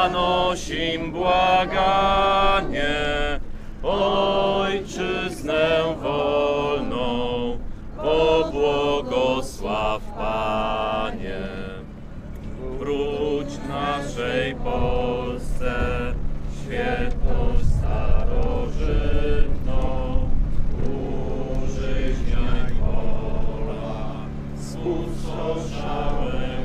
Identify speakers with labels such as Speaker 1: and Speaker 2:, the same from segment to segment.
Speaker 1: zanosim błaganie, Ojczyznę wolną, pobłogosław Panie. Wróć naszej Polsce, świętość starożytną, użyźniaj pola, spustoszałe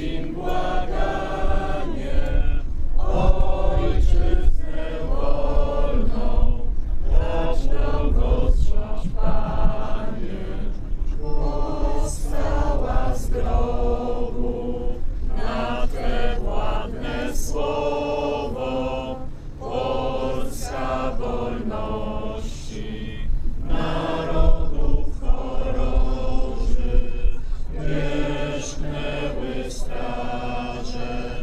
Speaker 1: zanosi straże,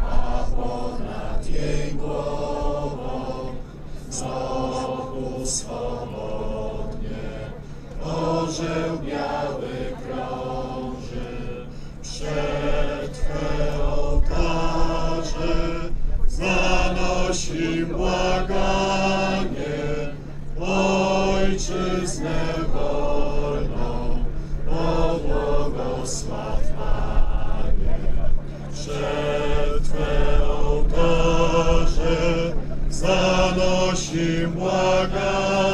Speaker 1: a ponad jej głową znowu swobodnie orzeł biały krąży przed Twe ołtarze, zanosi błaganie, Ojczyznę wolną, pobłogosław Panie. Zanosi błaganie.